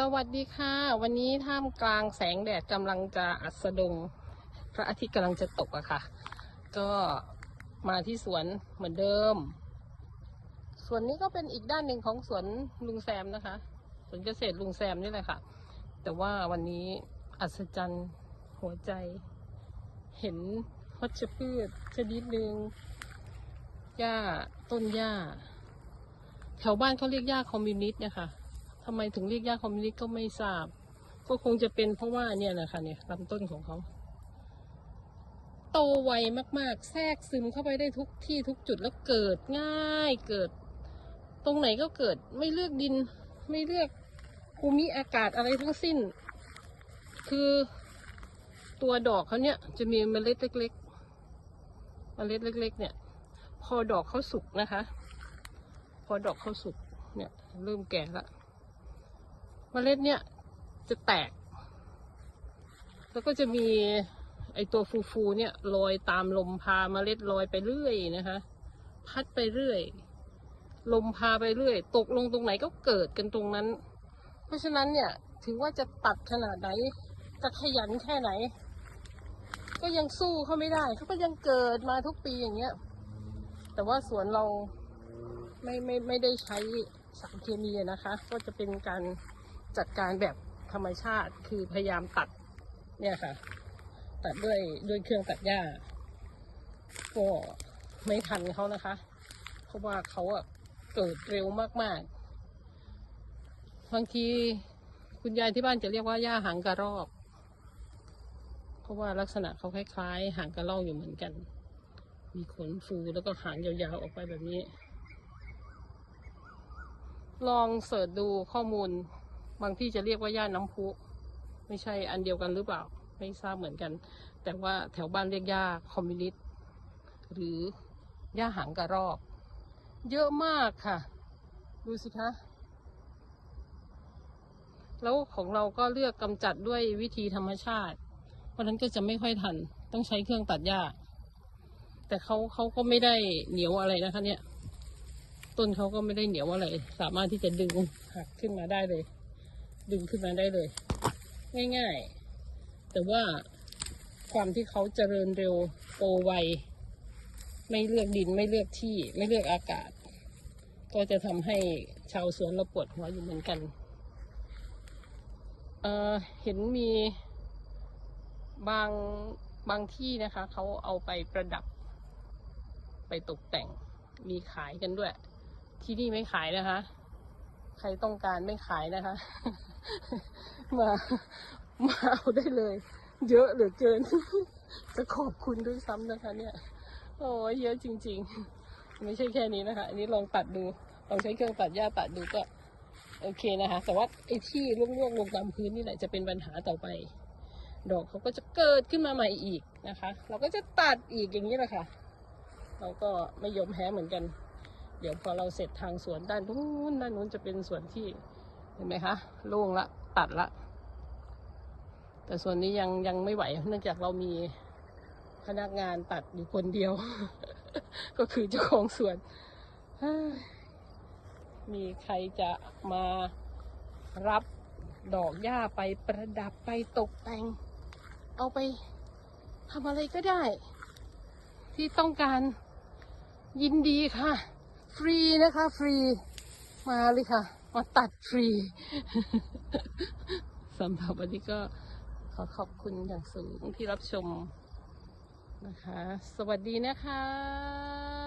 สวัสดีค่ะ วันนี้ท่ามกลางแสงแดดกำลังจะอัสดง พระอาทิตย์กำลังจะตกอะค่ะ ก็มาที่สวนเหมือนเดิม ส่วนนี้ก็เป็นอีกด้านหนึ่งของสวนลุงแซมนะคะสวนเกษตรลุงแซมนี่แหละค่ะ แต่ว่าวันนี้อัศจรรย์หัวใจ เห็นวัชพืชชนิดหนึ่งหญ้าต้นหญ้า แถวบ้านเขาเรียกหญ้าคอมมิวนิสต์เนี่ยค่ะ ทำไมถึงเรียกหญ้าคอมมิวนิสต์ก็ไม่ทราบ ก็คงจะเป็นเพราะว่าเนี่ยนะคะเนี่ยลำต้นของเขาโตไวมาก ๆ แทรกซึมเข้าไปได้ทุกที่ทุกจุดแล้วเกิดง่ายเกิด ตรงไหนก็เกิดไม่เลือกดิน ไม่เลือกภูมิอากาศอะไรทั้งสิ้น คือตัวดอกเขาเนี่ยจะมีเมล็ดเล็กๆเมล็ดเล็ก ๆ เนี่ย พอดอกเขาสุกนะคะ พอดอกเขาสุกเนี่ย เริ่มแก่ละ เมล็ดเนี่ยจะแตก แล้วก็จะมีไอตัวฟูๆเนี่ยลอยตามลมพาเมล็ดลอยไปเรื่อยนะคะ พัดไปเรื่อย ลมพาไปเรื่อย ตกลงตรงไหนก็เกิดกันตรงนั้น เพราะฉะนั้นเนี่ยถึงว่าจะตัดขนาดไหน จะขยันแค่ไหน ก็ยังสู้เขาไม่ได้เขาก็ยังเกิดมาทุกปีอย่างเงี้ย แต่ว่าสวนเราไม่ไม่ไม่ได้ใช้สารเคมีนะคะ ก็จะเป็นการ จัดการแบบธรรมชาติคือพยายามตัดเนี่ยค่ะ ตัดด้วยด้วยเครื่องตัดหญ้าก็ไม่ทันเขานะคะ เพราะว่าเขาอะเกิดเร็วมากๆบางทีคุณยายที่บ้านจะเรียกว่าหญ้าหางกระรอก เพราะว่าลักษณะเขาคล้ายๆหางกระรอกอยู่เหมือนกัน มีขนฟูแล้วก็หางยาวๆออกไปแบบนี้ ลองเสิร์ชดูข้อมูล บางที่จะเรียกว่าย่าน้ำพุ ไม่ใช่อันเดียวกันหรือเปล่า ไม่ทราบเหมือนกัน แต่ว่าแถวบ้านเรียกย่าคอมมิวนิสต์หรือย่าหางกระรอก เยอะมากค่ะ ดูสิคะ แล้วของเราก็เลือกกำจัดด้วยวิธีธรรมชาติ เพราะฉะนั้นก็จะไม่ค่อยทัน ต้องใช้เครื่องตัดหญ้า แต่เขาเขาก็ไม่ได้เหนียวอะไรนะคะเนี่ย ต้นเขาก็ไม่ได้เหนียวอะไร สามารถที่จะดึงหักขึ้นมาได้เลย ดึงขึ้นมาได้เลย ง่ายๆ แต่ว่าความที่เขาเจริญเร็วโตไว ไม่เลือกดินไม่เลือกที่ไม่เลือกอากาศ ก็จะทำให้ชาวสวนเราปวดหัวอยู่เหมือนกันเเห็นมีบางบางที่นะคะ เขาเอาไปประดับ ไปตกแต่งมีขายกันด้วย ที่นี่ไม่ขายนะคะ ใครต้องการไม่ขายนะคะ มามาเอาได้เลย เยอะเหลือเกิน จะขอบคุณด้วยซ้ำนะคะ เนี่ย โอ้ยเยอะจริง ๆ ไม่ใช่แค่นี้นะคะ อันนี้ลองตัดดู ลองใช้เครื่องตัดหญ้าตัดดูก็ โอเคนะคะ แต่ว่าไอ้ที่ร่วงๆลงตามพื้นนี่แหละจะเป็นปัญหาต่อไป ดอกเขาก็จะเกิดขึ้นมาใหม่อีกนะคะ เราก็จะตัดอีกอย่างนี้แหละค่ะ เราก็ไม่ยอมแพ้เหมือนกัน เดี๋ยวพอเราเสร็จทางสวนด้านนู้นด้านนู้นจะเป็นสวนที่ เห็นไหมคะล่วงละตัดละ แต่ส่วนนี้ยังยังไม่ไหว เนื่องจากเรามีพนักงานตัดอยู่คนเดียว ก็คือเจ้าของสวน มีใครจะมารับดอกหญ้าไปประดับไปตกแต่ง เอาไปทำอะไรก็ได้ ที่ต้องการยินดีค่ะ ฟรีนะคะ ฟรีมาเลยค่ะ มาตัดฟรีสำหรับวันนี้ก็ขอขอบคุณอย่างสูงที่รับชมนะคะ สวัสดีนะคะ